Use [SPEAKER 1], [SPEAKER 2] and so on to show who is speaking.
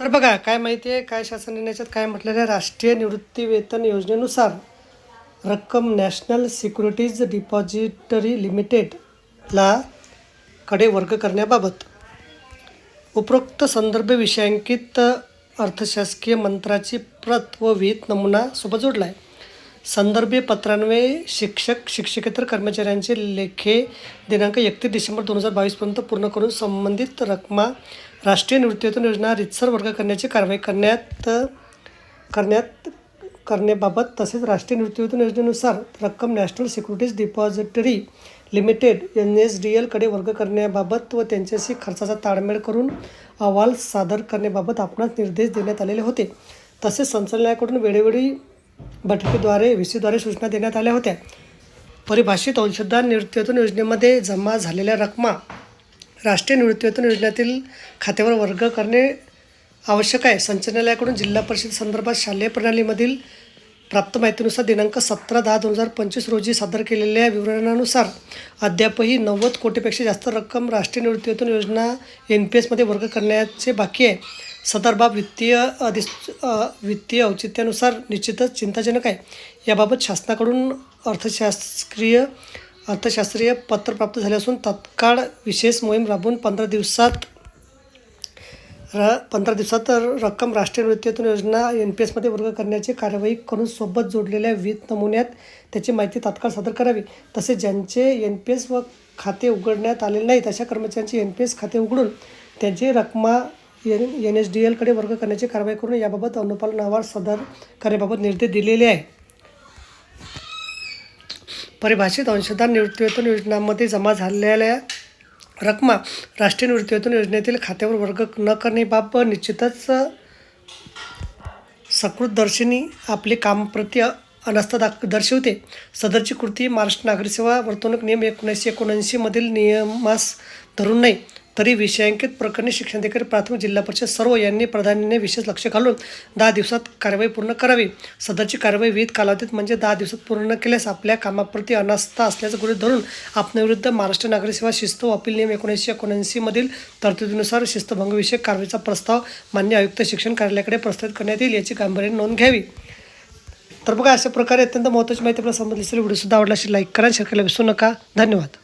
[SPEAKER 1] तर बघा काय माहिती आहे काय शासन निर्णयाच्यात काय म्हटलेलं आहे? राष्ट्रीय निवृत्ती वेतन योजनेनुसार रक्कम नॅशनल सिक्युरिटीज डिपॉझिटरी लिमिटेडला कडे वर्ग करण्याबाबत उपरोक्त संदर्भ विषयांकित अर्थशासकीय मंत्राची प्रत व विहित नमुना सोबत जोडला आहे. संदर्भीय पत्रान्वये शिक्षक शिक्षकेतर कर्मचाऱ्यांचे लेखे दिनांक एकतीस डिसेंबर दोन हजार बावीसपर्यंत पूर्ण करून संबंधित रकमा राष्ट्रीय निवृत्तीवेतन योजना रितसर वर्ग करण्याची कारवाई करण्यात करण्यात करण्याबाबत तसेच राष्ट्रीय निवृत्तीवेतन योजनेनुसार रक्कम national securities depository limited N S D एलकडे वर्ग करण्याबाबत व त्यांच्याशी खर्चाचा ताळमेळ करून अहवाल सादर करण्याबाबत आपणास निर्देश देण्यात आलेले होते. तसेच संचालनालयाकडून वेळोवेळी बैठकीद्वारे व्ही सीद्वारे सूचना देण्यात आल्या होत्या. परिभाषित अंशदान निवृत्तीवेतन योजनेमध्ये जमा झालेल्या रकमा राष्ट्रीय निवृत्तीवेतन योजनेतील खात्यावर वर्ग करणे आवश्यक आहे. संचालनालयाकडून जिल्हा परिषद संदर्भात शालेय प्रणालीमधील प्राप्त माहितीनुसार दिनांक सतरा दहा दोन हजार पंचवीस रोजी सादर केलेल्या विवरणानुसार अद्यापही नव्वद कोटीपेक्षा जास्त रक्कम राष्ट्रीय निवृत्तीवेतन योजना एन पी एसमध्ये वर्ग करण्याचे बाकी आहे. सदर बाब वित्तीय अधिस वित्तीय औचित्यानुसार निश्चितच चिंताजनक आहे. याबाबत शासनाकडून अर्थशास्त्रीय अर्थशास्त्रीय पत्र प्राप्त झाले असून तत्काळ विशेष मोहीम राबवून पंधरा दिवसात र पंधरा दिवसात रक्कम राष्ट्रीय निवृत्तीवेतन योजना एन पी एसमध्ये वर्ग करण्याची कार्यवाही करून सोबत जोडलेल्या वित्त नमुन्यात त्याची माहिती तात्काळ सादर करावी तसेच ज्यांचे एन पी एस व खाते उघडण्यात आलेले नाहीत अशा कर्मचाऱ्यांचे एन पी एस खाते उघडून त्यांची रकमा एन एन एस डी एलकडे वर्ग करण्याची कारवाई करून याबाबत अनुपालन अहवाल सादर करण्याबाबत निर्देश दिलेले आहे परिभाषित अंशदान निवृत्तीवेतन योजनांमध्ये जमा झालेल्या रकमा राष्ट्रीय निवृत्तीवेतन योजनेतील खात्यावर वर्ग न करण्याबाबत निश्चितच सकृतदर्शनी आपले कामप्रती अनास्था दाख दर्शवते. सदरची कृती महाराष्ट्र नागरी सेवा वर्तवणूक नियम एकोणीसशे एकोणऐंशीमधील नियमास धरून नाही. तरी विषयांकित प्रकरणी शिक्षणाधिकारी प्राथमिक जिल्हा परिषद सर्व यांनी प्राधान्याने विशेष लक्ष घालून दहा दिवसात कारवाई पूर्ण करावी. सदरची कारवाई विविध कालावधीत म्हणजे दहा दिवसात पूर्ण केल्यास आपल्या कामाप्रती अनास्था असल्याचं गृहित धरून आपल्याविरुद्ध महाराष्ट्र नागरी सेवा शिस्त व अपील नियम एकोणीसशे एकोणऐंशीमधील तरतुदीनुसार शिस्तभंगविषयक कारवाईचा प्रस्ताव मान्य आयुक्त शिक्षण कार्यालयाकडे प्रस्तुत करण्यात येईल याची गांभीर्याने नोंद घ्यावी. तर बघा अशा प्रकारे अत्यंत महत्त्वाची माहिती आपल्याला संबंधित असेल व्हिडिओसुद्धा आवडला असेल लाईक करा शेअर करायला विसरू नका. धन्यवाद.